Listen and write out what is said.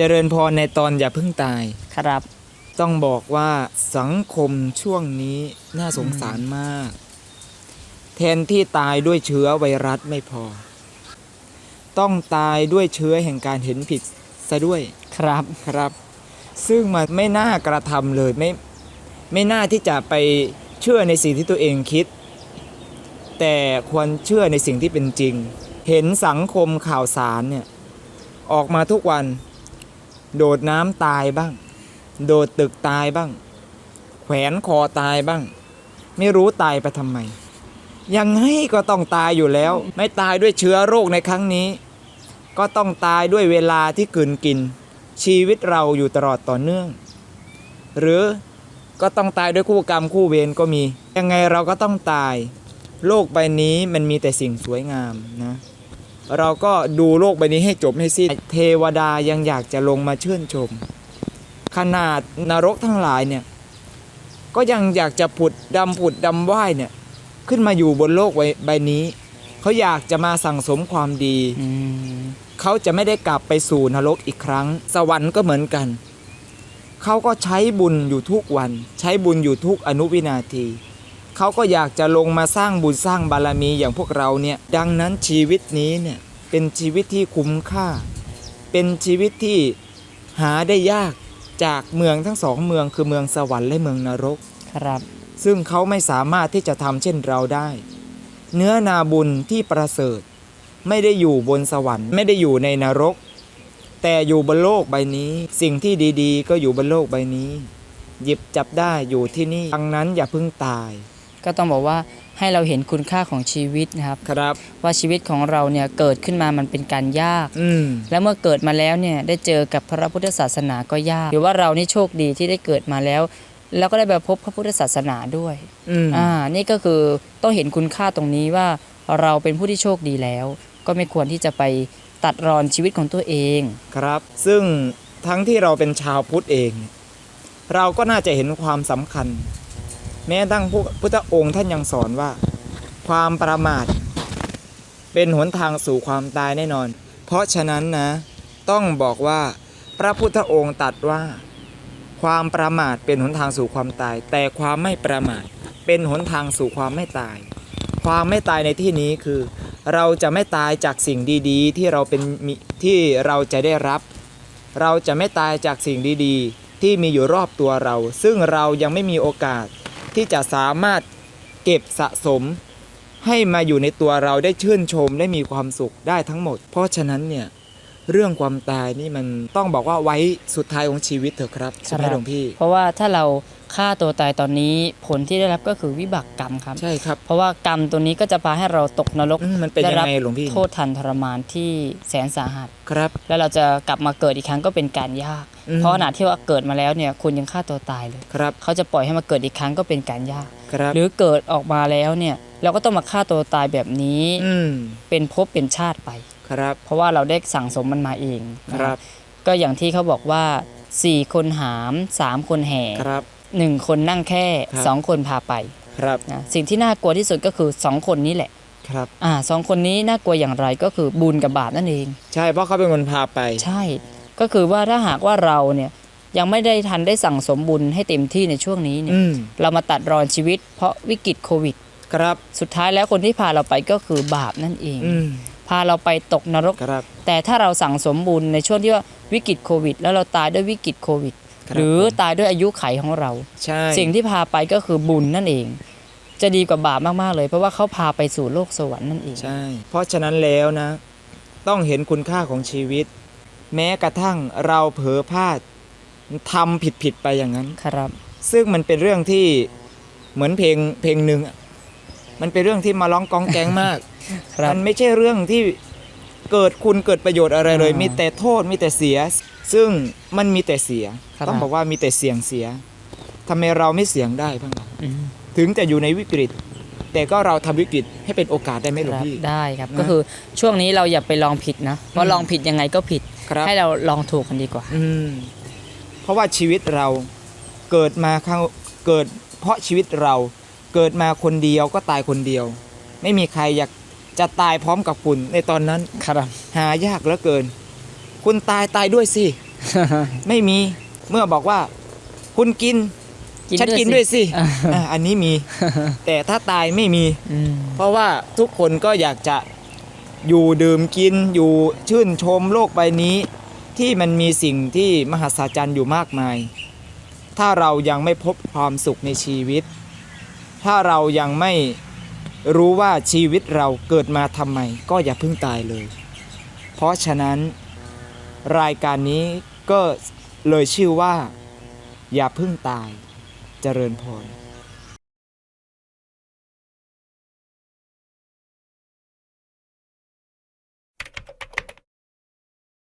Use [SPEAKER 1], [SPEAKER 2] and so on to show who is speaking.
[SPEAKER 1] เจริญพรในตอนอย่าเพิ่งตาย
[SPEAKER 2] ครับ
[SPEAKER 1] ต้องบอกว่าสังคมช่วงนี้น่าสงสารมาก แทนที่ตายด้วยเชื้อไวรัสไม่พอ ต้องตายด้วยเชื้อแห่งการเห็นผิดซะด้วย
[SPEAKER 2] ครับ
[SPEAKER 1] ครับ ซึ่งมันไม่น่ากระทำเลยไม่ไม่น่าที่จะไปเชื่อในสิ่งที่ตัวเองคิด แต่ควรเชื่อในสิ่งที่เป็นจริง เห็นสังคมข่าวสารเนี่ยออกมาทุกวัน โดดน้ำตายบ้าง โดดตึกตายบ้าง แขวนคอตายบ้าง ไม่รู้ตายไปทำไม ยังไงก็ต้องตายอยู่แล้ว ไม่ตายด้วยเชื้อโรคในครั้งนี้ ก็ต้องตายด้วยเวลาที่กืนกิน ชีวิตเราอยู่ตลอดต่อเนื่อง หรือก็ต้องตายด้วยคู่กรรมคู่เวรก็มี ยังไงเราก็ต้องตาย โลกใบนี้มันมีแต่สิ่งสวยงามนะ เราก็ดูโลกใบนี้ให้จบให้สิ้นเทวดายังอยากจะลงมาเชื่นชม ขนาดนรกทั้งหลายเนี่ยก็ยังอยากจะผุดดำผุดดำว่ายเนี่ยขึ้นมาอยู่บนโลกใบนี้ เขาอยากจะมาสั่งสมความดีเขาจะไม่ได้กลับไปสู่นรกอีกครั้ง สวรรค์ก็เหมือนกัน เขาก็ใช้บุญอยู่ทุกวัน ใช้บุญอยู่ทุกอนุวินาที เขาก็อยากจะลงมาสร้างบุญสร้างบารมีอย่างพวกเราเนี่ยดังนั้นชีวิตนี้เนี่ยเป็นชีวิตที่คุ้มค่า เป็นชีวิตที่หาได้ยากจากเมืองทั้งสองเมืองคือเมืองสวรรค์และเมืองนรก
[SPEAKER 2] ครับ
[SPEAKER 1] ซึ่งเขาไม่สามารถที่จะทำเช่นเราได้ เนื้อนาบุญที่ประเสริฐ ไม่ได้อยู่บนสวรรค์ไม่ได้อยู่ในนรก แต่อยู่บนโลกใบนี้ สิ่งที่ดีๆ ก็อยู่บนโลกใบนี้ หยิบจับได้อยู่ที่นี่ดังนั้นอย่าเพิ่งตาย
[SPEAKER 2] ก็ต้องบอกว่าให้เราเห็นคุณค่าของชีวิตนะครับ
[SPEAKER 1] ครับ
[SPEAKER 2] ว่าชีวิตของเราเนี่ยเกิดขึ้นมามันเป็นการยาก
[SPEAKER 1] อืม
[SPEAKER 2] และเมื่อเกิดมาแล้วเนี่ยได้เจอกับพระพุทธศาสนาก็ยากหรือว่าเรานี่โชคดีที่ได้เกิดมาแล้ว แล้วก็ได้ไปพบพระพุทธศาสนาด้วย
[SPEAKER 1] อืม
[SPEAKER 2] อ่านี่ก็คือต้องเห็นคุณค่าตรงนี้ว่าเราเป็นผู้ที่โชคดีแล้ว ก็ไม่ควรที่จะไปตัดรอนชีวิตของตัวเอง
[SPEAKER 1] ครับ ซึ่งทั้งที่เราเป็นชาวพุทธเองเนี่ยเราก็น่าจะเห็นความสำคัญ แม้ตั้งผู้พุทธองค์ท่านยังสอนว่า ความประมาท เป็นหนทางสู่ความตายแน่นอน เพราะฉะนั้นนะ ต้องบอกว่าพระพุทธองค์ตัดว่า ความประมาทเป็นหนทางสู่ความตาย แต่ความไม่ประมาทเป็นหนทางสู่ความไม่ตาย ความไม่ตายในที่นี้คือ เราจะไม่ตายจากสิ่งดีๆ ที่เราเป็นที่เราจะได้รับ เราจะไม่ตายจากสิ่งดีๆ ที่มีอยู่รอบตัวเรา ซึ่งเรายังไม่มีโอกาส ที่จะสามารถเก็บสะสมให้มาอยู่ในตัวเราได้ชื่นชมได้มีความสุขได้ทั้งหมด เพราะฉะนั้นเนี่ย เรื่องความตายนี่มันต้องบอกว่าไว้สุดท้ายของชีวิตเถอะครับใช่ไหม
[SPEAKER 2] ครับ
[SPEAKER 1] หลวงพี่
[SPEAKER 2] เพราะว่าถ้าเราฆ่าตัวตายตอนนี้ผลที่ได้รับก็คือวิบากกรรมครับ
[SPEAKER 1] ใช่ครับ
[SPEAKER 2] เพราะว่ากรรมตัวนี้ก็จะพาให้เราตกนรก
[SPEAKER 1] อืมมันเป็น
[SPEAKER 2] ได้
[SPEAKER 1] ยัง
[SPEAKER 2] รับ
[SPEAKER 1] ไงหลวงพี่
[SPEAKER 2] โทษทันทรมานที่แสนสาหัส
[SPEAKER 1] ครับ
[SPEAKER 2] แล้วเราจะกลับมาเกิดอีกครั้งก็เป็นการยาก
[SPEAKER 1] อืม
[SPEAKER 2] เพราะขณะที่ว่าเกิดมาแล้วเนี่ยคุณยังฆ่าตัวตายเลย
[SPEAKER 1] ครับ
[SPEAKER 2] เขาจะปล่อยให้มาเกิดอีกครั้งก็เป็นการยาก
[SPEAKER 1] ครับ
[SPEAKER 2] หรือเกิดออกมาแล้วเนี่ยเราก็ต้องมาฆ่าตัวตายแบบนี้
[SPEAKER 1] อืม
[SPEAKER 2] เป็นภพเป็นชาติไป
[SPEAKER 1] ครับ
[SPEAKER 2] เพราะว่าเราได้สั่งสมมันมาเอง
[SPEAKER 1] ค
[SPEAKER 2] นะ
[SPEAKER 1] รับ
[SPEAKER 2] ก็อย่างที่เขาบอกว่า 4 คนหาม 3 คนแห่
[SPEAKER 1] ครับ
[SPEAKER 2] หนึ่งคนนั่งแค่
[SPEAKER 1] ครับ
[SPEAKER 2] 2คนพาไป
[SPEAKER 1] ครับ
[SPEAKER 2] นะสิ่งที่น่ากลัวที่สุดก็คือ 2 คนนี้แหละ
[SPEAKER 1] ครับ
[SPEAKER 2] อ่าสองคนนี้น่ากลัวอย่างไรก็คือบุญกับบาปนั่นเอง
[SPEAKER 1] ใช่เพราะเขาเป็นคนพาไป
[SPEAKER 2] ใช่ ก็คือว่าถ้าหากว่าเราเนี่ยยังไม่ได้ทันได้สั่งสมบุญให้เต็มที่ในช่วงนี้เนี่ย
[SPEAKER 1] อืม
[SPEAKER 2] เรามาตัดรอนชีวิตเพราะวิกฤตโควิด
[SPEAKER 1] ครับ
[SPEAKER 2] สุดท้ายแล้วคนที่พาเราไปก็คือบาปนั่นเอง
[SPEAKER 1] อืม
[SPEAKER 2] พาเราไปตกนรก
[SPEAKER 1] ครับ
[SPEAKER 2] แต่ถ้าเราสั่งสมบุญในช่วงที่ว่าวิกฤตโควิด แล้วเราตายด้วยวิกฤตโควิด
[SPEAKER 1] ครับ
[SPEAKER 2] หรือ
[SPEAKER 1] ผม
[SPEAKER 2] ตายด้วยอายุไขของเรา
[SPEAKER 1] ใช่
[SPEAKER 2] สิ่งที่พาไปก็คือบุญนั่นเอง จะดีกว่าบาปมาก ๆ เลย เพราะว่าเขาพาไปสู่โลกสวรรค์นั่นเอง
[SPEAKER 1] ใช่เพราะฉะนั้นแล้วนะ ต้องเห็นคุณค่าของชีวิต แม้กระทั่งเราเผลอพลาดทำผิดผิดๆไปอย่างนั้น
[SPEAKER 2] ครับ
[SPEAKER 1] ซึ่งมันเป็นเรื่องที่เหมือนเพลงเพลงหนึ่งอะมันเป็นเรื่องที่มาร้องกองแกงมาก
[SPEAKER 2] ครับ
[SPEAKER 1] มันไม่ใช่เรื่องที่เกิดคุณเกิดประโยชน์อะไรเลย
[SPEAKER 2] อ่ามี
[SPEAKER 1] มีแต่โทษมีแต่เสีย ซึ่งมันมีแต่เสีย
[SPEAKER 2] ครับ
[SPEAKER 1] ต้องบอกว่ามีแต่เสียงเสียทำไมเราไม่เสียงได้บ้างล่ะ
[SPEAKER 2] อืม
[SPEAKER 1] ถึงจะอยู่ในวิกฤต แต่ก็เราทำวิกฤตให้เป็นโอกาสได้ไหมหลว
[SPEAKER 2] ค
[SPEAKER 1] ง
[SPEAKER 2] รับ
[SPEAKER 1] พี่
[SPEAKER 2] ได้ครับ
[SPEAKER 1] นะ
[SPEAKER 2] ก็คือช่วงนี้เราอย่าไปลองผิดนะเพ
[SPEAKER 1] อื
[SPEAKER 2] ราะ
[SPEAKER 1] ม
[SPEAKER 2] ลองผิดยังไงก็ผิด
[SPEAKER 1] ครับ
[SPEAKER 2] ให้เราลองถูกกันดีกว่า
[SPEAKER 1] อืมเพราะว่าชีวิตเราเกิดมาครั้งเกิด เพราะชีวิตเราเกิดมาคนเดียวก็ตายคนเดียว ไม่มีใครอยาก จะตายพร้อมกับคุณในตอนนั้น
[SPEAKER 2] ครับ
[SPEAKER 1] หายากเหลือเกิน คุณตายตายด้วยสิ ไม่มีเมื่อบอกว่า คุณกินฉันกินด้วยสิอะอันนี้มี แต่ถ้าตายไม่มี
[SPEAKER 2] อืม
[SPEAKER 1] เพราะว่าทุกคนก็อยากจะอยู่ดื่มกินอยู่ชื่นชมโลกใบนี้ ที่มันมีสิ่งที่มหัศจรรย์อยู่มากมาย ถ้าเรายังไม่พบความสุขในชีวิต ถ้าเรายังไม่ รู้ว่าชีวิตเราเกิดมาทำไม ก็อย่าเพิ่งตายเลย เพราะฉะนั้นรายการนี้ก็เลยชื่อว่า อย่าเพิ่งตายเจริญพร